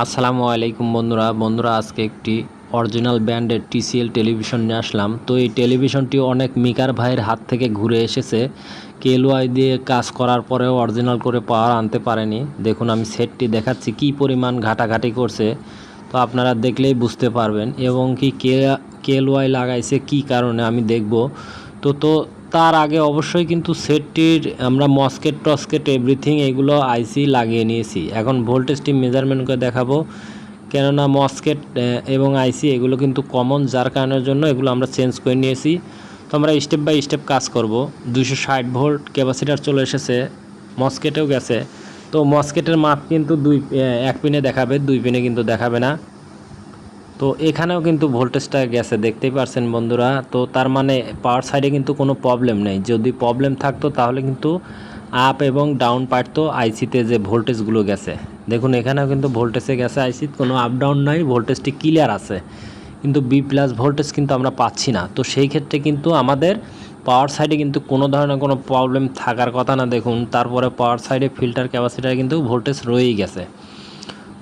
আসসালামু আলাইকুম বন্ধুরা। বন্ধুরা, আজকে একটি অরিজিনাল ব্র্যান্ডের টিসিএল টেলিভিশন নিয়ে আসলাম। তো এই টেলিভিশনটি অনেক মিকার ভাইয়ের হাত থেকে ঘুরে এসেছে। কেলওয়াই দিয়ে কাজ করার পরেও অরিজিনাল করে পাওয়ার আনতে পারেনি। দেখুন, আমি সেটটি দেখাচ্ছি, কি পরিমাণ ঘাটাঘাটি করছে। তো আপনারা দেখলেই বুঝতে পারবেন। এবং কি কেলওয়াই লাগাইছে, কি কারণে আমি দেখব। তো তো তার আগে অবশ্যই কিন্তু সেটটির আমরা মস্কেট, টস্কেট এভরিথিং এগুলো আইসি লাগিয়ে নিয়েছি। এখন ভোল্টেজটি মেজারমেন্ট করে দেখাবো। কেননা মস্কেট এবং আইসি এগুলো কিন্তু কমন যার কারণের জন্য এগুলো আমরা চেঞ্জ করে নিয়েছি। তো আমরা স্টেপ বাই স্টেপ কাজ করব। দুশো ষাট ভোল্ট ক্যাপাসিটার চলে এসেছে, মস্কেটেও গেছে। তো মস্কেটের মাপ কিন্তু দুই এক পিনে দেখাবে, দুই পিনে কিন্তু দেখাবে না। তো এখানেও কিন্তু ভোল্টেজটা গেছে, দেখতেই পারছেন বন্ধুরা। তো তার মানে পাওয়ার সাইডে কিন্তু কোনো প্রবলেম নেই। যদি প্রবলেম থাকতো তাহলে কিন্তু আপ এবং ডাউন পারতো আইসিতে যে ভোল্টেজগুলো গেছে। দেখুন, এখানেও কিন্তু ভোল্টেজে গেছে আইসি কোনো আপ ডাউন নাই, ভোল্টেজটি ক্লিয়ার আছে। কিন্তু বি প্লাস ভোল্টেজ কিন্তু আমরা পাচ্ছি না। তো সেই ক্ষেত্রে কিন্তু আমাদের পাওয়ার সাইডে কিন্তু কোনো ধরনের কোনো প্রবলেম থাকার কথা না। দেখুন, তারপরে পাওয়ার সাইডে ফিল্টার ক্যাপাসিটার কিন্তু ভোল্টেজ রয়েই গেছে।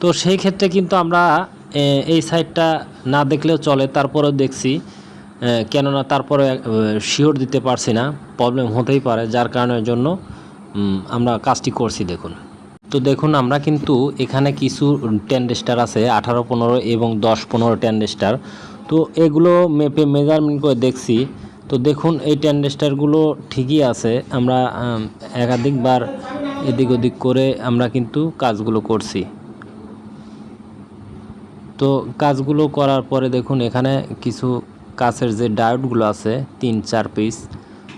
তো সেই ক্ষেত্রে কিন্তু আমরা এই সাইডটা না দেখলেও চলে, তারপরেও দেখছি কেননা তারপরে শিওর দিতে পারছি না, প্রবলেম হতেই পারে, যার কারণের জন্য আমরা কাজটি করছি দেখুন। তো দেখুন, আমরা কিন্তু এখানে কিছু টেন্ডেস্টার আছে, আঠারো, পনেরো এবং দশ, পনেরো টেন্ডেস্টার তো এগুলো মেপে মেজারমেন্ট করে দেখছি। তো দেখুন, এই টেন্ডেস্টারগুলো ঠিকই আছে, আমরা একাধিকবার এদিক ওদিক করে আমরা কিন্তু কাজগুলো করছি। তো কাজগুলো করার পরে দেখুন, এখানে কিছু কাছের যে ডায়োডগুলো আছে, তিন, চার পিস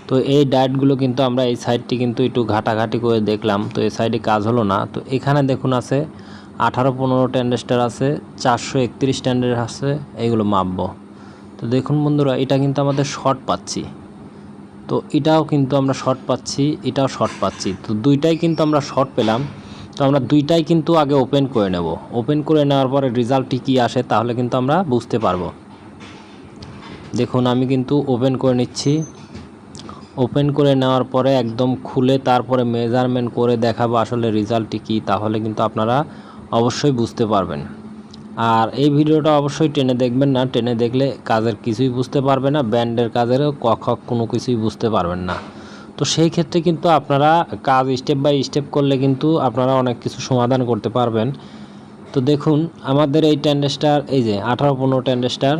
তো এই ডায়োডগুলো কিন্তু আমরা এই সাইডটি কিন্তু একটু ঘাটাঘাটি করে দেখলাম, তো এই সাইডে কাজ হলো না। তো এখানে দেখুন আছে, আঠারো, পনেরো টেন্ডেস্টার আছে, চারশো একত্রিশ টেন্ডার আছে, এগুলো মাপবো। তো দেখুন বন্ধুরা, এটা কিন্তু আমাদের শর্ট পাচ্ছি। তো এটাও কিন্তু আমরা শর্ট পাচ্ছি, এটাও শর্ট পাচ্ছি। তো দুইটাই কিন্তু আমরা শর্ট পেলাম। তো আমরা দুইটাই কিন্তু আগে ওপেন করে নেব। ওপেন করে নেওয়ার পরে রেজাল্টটি কী আসে তাহলে কিন্তু আমরা বুঝতে পারব। দেখুন, আমি কিন্তু ওপেন করে নিচ্ছি। ওপেন করে নেওয়ার পরে একদম খুলে তারপরে মেজারমেন্ট করে দেখাবো আসলে রেজাল্টটি কী, তাহলে কিন্তু আপনারা অবশ্যই বুঝতে পারবেন। আর এই ভিডিওটা অবশ্যই টেনে দেখবেন না। টেনে দেখলে কাজের কিছুই বুঝতে পারবে না, ব্যান্ডের কাজেরও কক কোনো কিছুই বুঝতে পারবেন না। তো সেই ক্ষেত্রে কিন্তু আপনারা কাজ স্টেপ বাই স্টেপ করলে কিন্তু আপনারা অনেক কিছু সমাধান করতে পারবেন। তো দেখুন, আমাদের এই টেন্ডেস্টার এই যে আঠারো পনেরো টেন্ডেস্টার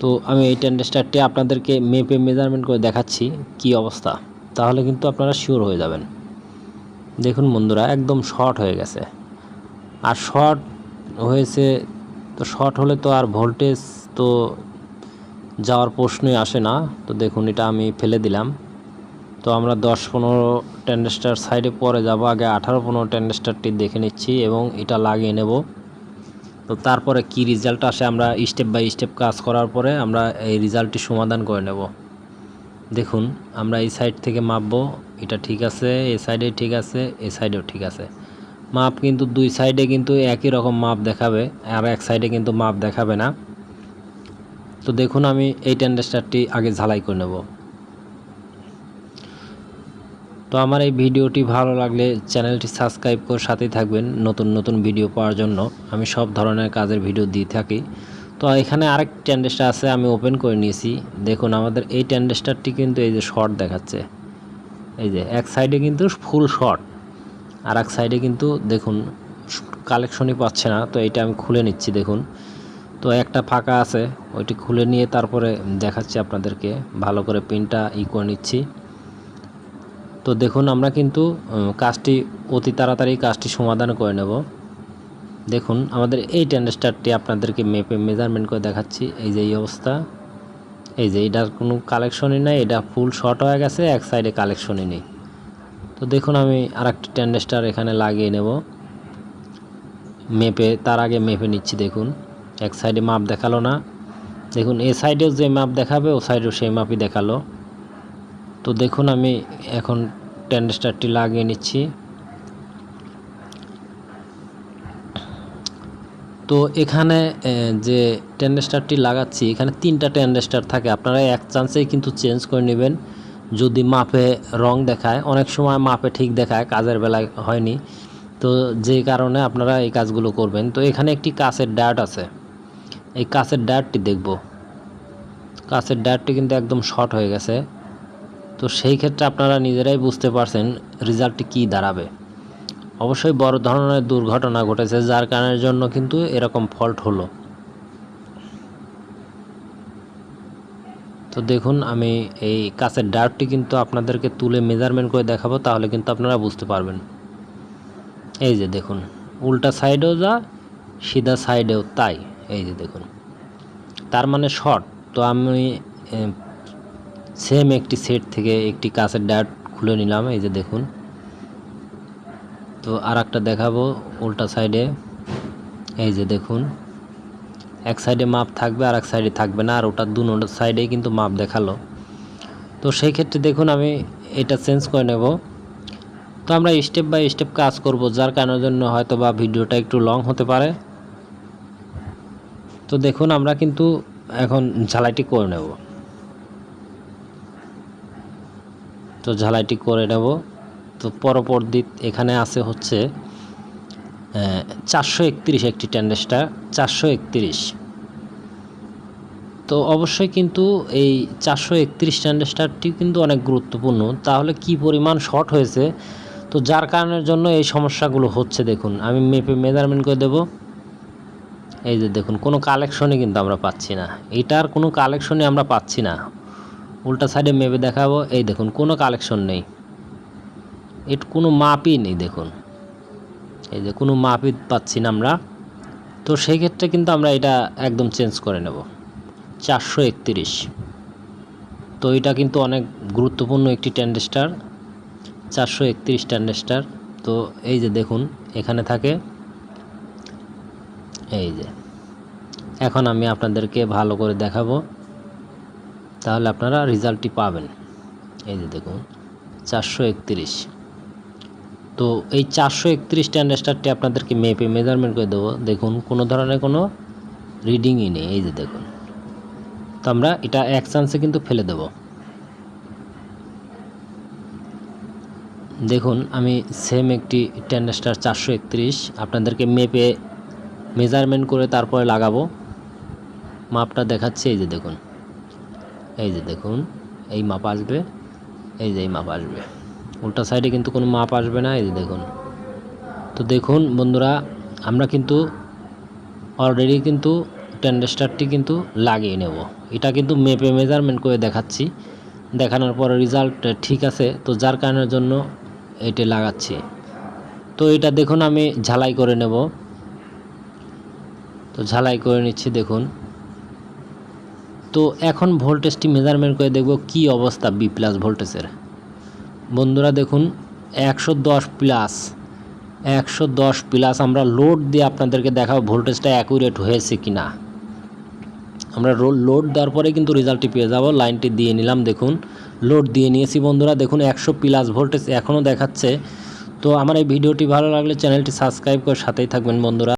তো আমি এই টেন্ডেস্টারটি আপনাদেরকে মেপে মেজারমেন্ট করে দেখাচ্ছি কি অবস্থা। তাহলে কিন্তু আপনারা শিওর হয়ে যাবেন। দেখুন বন্ধুরা, একদম শর্ট হয়ে গেছে। আর শর্ট হয়েছে, তো শর্ট হলে তো আর ভোল্টেজ তো যাওয়ার প্রশ্নই আসে না। তো দেখুন, এটা আমি ফেলে দিলাম। তো আমরা দশ পনেরো টেন্ডেস্টার সাইডে পরে যাব। আগে আঠারো পনেরো টেন্ডেস্টারটি দেখে নিচ্ছি এবং এটা লাগিয়ে নেব। তো তারপরে কি রেজাল্ট আসে আমরা স্টেপ বাই স্টেপ কাজ করার পরে আমরা এই রেজাল্টটি সমাধান করে নেব। দেখুন, আমরা এই সাইড থেকে মাপবো। এটা ঠিক আছে এই সাইডে ঠিক আছে এই সাইডেও ঠিক আছে। মাপ কিন্তু দুই সাইডে কিন্তু একই রকম মাপ দেখাবে, আর এক সাইডে কিন্তু মাপ দেখাবে না। তো দেখুন, আমি এই টেন্ডেস্টারটি আগে ঝালাই করে নেব। তো আমার এই ভিডিওটি ভালো লাগলে চ্যানেলটি সাবস্ক্রাইব করে সাথেই থাকবেন নতুন নতুন ভিডিও পাওয়ার জন্য। আমি সব ধরনের কাজের ভিডিও দিয়ে থাকি। তো এখানে আরেক টেন্ডেস্টার আছে, আমি ওপেন করে নিয়েছি। দেখুন, আমাদের এই টেন্ডেস্টারটি কিন্তু এই যে শর্ট দেখাচ্ছে। এই যে, এক সাইডে কিন্তু ফুল শর্ট, আর এক সাইডে কিন্তু দেখুন, কালেকশনই পাচ্ছে না। তো এটা আমি খুলে নিচ্ছি, দেখুন। তো একটা ফাঁকা আছে, ওইটি খুলে নিয়ে তারপরে দেখাচ্ছি আপনাদেরকে। ভালো করে পিনটা ই করে নিচ্ছি। তো দেখুন, আমরা কিন্তু কাজটি অতি তাড়াতাড়ি কাজটি সমাধান করে নেব। দেখুন, আমাদের এই টেন্ডেস্টারটি আপনাদেরকে মেপে মেজারমেন্ট করে দেখাচ্ছি। এই যে এই অবস্থা। এই যে এটার কোনো কালেকশনই নাই, এটা ফুল শর্ট হয়ে গেছে, এক সাইডে কালেকশনই নেই। তো দেখুন, আমি আর একটা টেন্ডেস্টার এখানে লাগিয়ে নেব। মেপে তার আগে মেপে নিচ্ছি, দেখুন। এক সাইডে মাপ দেখাল না। দেখুন, এ সাইডেও যে মাপ দেখাবে, ও সাইডেও সেই মাপই দেখাল। তো দেখুন, আমি এখন টেন্ডেস্টারটি লাগিয়ে নিচ্ছি। তো এখানে যে টেন্ডেস্টারটি লাগাচ্ছি, এখানে তিনটা টেন্ডেস্টার থাকে। আপনারা এক চান্সেই কিন্তু চেঞ্জ করে নেবেন। যদি মাপে রং দেখায়, অনেক সময় মাপে ঠিক দেখায়, কাজের বেলায় হয়নি। তো যে কারণে আপনারা এই কাজগুলো করবেন। তো এখানে একটি কাছের ডাট আছে। এই কাছের ডাটটি দেখব। কাছের ডাটটি কিন্তু একদম শর্ট হয়ে গেছে। তো সেই ক্ষেত্রে আপনারা নিজেরাই বুঝতে পারছেন রেজাল্টটি কী দাঁড়াবে। অবশ্যই বড় ধরনের দুর্ঘটনা ঘটেছে, যার কারণের জন্য কিন্তু এরকম ফল্ট হলো। তো দেখুন, আমি এই কাছের ডার্টটি কিন্তু আপনাদেরকে তুলে মেজারমেন্ট করে দেখাবো, তাহলে কিন্তু আপনারা বুঝতে পারবেন। এই যে দেখুন, উল্টা সাইডেও যা, সিধা সাইডেও তাই। এই যে দেখুন, তার মানে শর্ট তো আমি সেম একটি সেট থেকে একটি কাছের ডার্ট খুলে নিলাম, এই যে দেখুন। তো আর একটা দেখাবো উল্টা সাইডে এই যে দেখুন। এক সাইডে মাপ থাকবে আর এক সাইডে থাকবে না, আর ওটা দু সাইডেই কিন্তু মাপ দেখাল। তো সেই ক্ষেত্রে দেখুন, আমি এটা চেঞ্জ করে নেব। তো আমরা স্টেপ বাই স্টেপ কাজ করব, যার কারণের জন্য হয়তো বা ভিডিওটা একটু লং হতে পারে। তো দেখুন, আমরা কিন্তু এখন ঝালাইটি করে নেব। তো ঝালাইটি করে নেব। তো পরপর দিক এখানে আছে হচ্ছে চারশো একত্রিশ একটি ট্যান্ডেসটা চারশো একত্রিশ। তো অবশ্যই কিন্তু এই চারশো একত্রিশ ট্যান্ডেস্টারটি কিন্তু অনেক গুরুত্বপূর্ণ। তাহলে কি পরিমাণ শর্ট হয়েছে? তো যার কারণের জন্য এই সমস্যাগুলো হচ্ছে দেখুন, আমি মেপে মেজারমেন্ট করে দেব। এই যে দেখুন, কোনো কালেকশনই কিন্তু আমরা পাচ্ছি না। এটার কোনো কালেকশনই আমরা পাচ্ছি না। উল্টা সাইডে মেপে দেখাবো। এই দেখুন, কোনো কালেকশন নেই। এর কোনো মাপই নেই, দেখুন। এই যে, কোনো মাপই পাচ্ছি না আমরা। তো সেই ক্ষেত্রে কিন্তু আমরা এটা একদম চেঞ্জ করে নেব। চারশো একত্রিশ। তো এটা কিন্তু অনেক গুরুত্বপূর্ণ একটি ট্যান্ডেস্টার। চারশো একত্রিশ ট্যান্ডেস্টার। তো এই যে, দেখুন, এখানে থাকে। এই যে, এখন আমি আপনাদেরকে ভালো করে দেখাবো। তাহলে আপনারা রেজাল্টটি পাবেন। এই যে দেখুন, চারশো একত্রিশ। তো এই চারশো একত্রিশ ট্যান্ডেস্টারটি আপনাদেরকে মেপে মেজারমেন্ট করে দেবো। দেখুন, কোনো ধরনের কোনো রিডিংই নেই। এই যে দেখুন, তো আমরা এটা এক চান্সে কিন্তু ফেলে দেব। দেখুন, আমি সেম একটি ট্যান্ডেস্টার চারশো একত্রিশ আপনাদেরকে মেপে মেজারমেন্ট করে তারপরে লাগাবো। মাপটা দেখাচ্ছে, এই যে দেখুন। এই যে দেখুন, এই মাপ আসবে, এই যে এই মাপ আসবে। উল্টা সাইডে কিন্তু কোনো মাপ আসবে না, এই যে দেখুন। তো দেখুন বন্ধুরা, আমরা কিন্তু অলরেডি কিন্তু ট্যান্ডেস্টারটি কিন্তু লাগিয়ে নেব। এটা কিন্তু মেপে মেজারমেন্ট করে দেখাচ্ছি। দেখানোর পরে রেজাল্ট ঠিক আছে, তো যার কারণের জন্য এটি লাগাচ্ছি। তো এটা দেখুন, আমি ঝালাই করে নেব। তো ঝালাই করে নিচ্ছি, দেখুন। তো এখন ভোল্টেজটি মেজারমেন্ট করে দেখব কি অবস্থা বি প্লাস ভোল্টেজের বন্ধুরা দেখুন, একশো দশ প্লাস একশো দশ প্লাস আমরা লোড দিয়ে আপনাদেরকে দেখাবো ভোল্টেজটা অ্যাকুরেট হয়েছে কি না আমরা লোড দেওয়ার পরে কিন্তু রেজাল্টটি পেয়ে যাব। লাইনটি দিয়ে নিলাম, দেখুন লোড দিয়ে নিয়েছি বন্ধুরা। দেখুন, একশো প্লাস ভোল্টেজ এখনও দেখাচ্ছে। তো আমার এই ভিডিওটি ভালো লাগলে চ্যানেলটি সাবস্ক্রাইব করে সাথেই থাকবেন বন্ধুরা।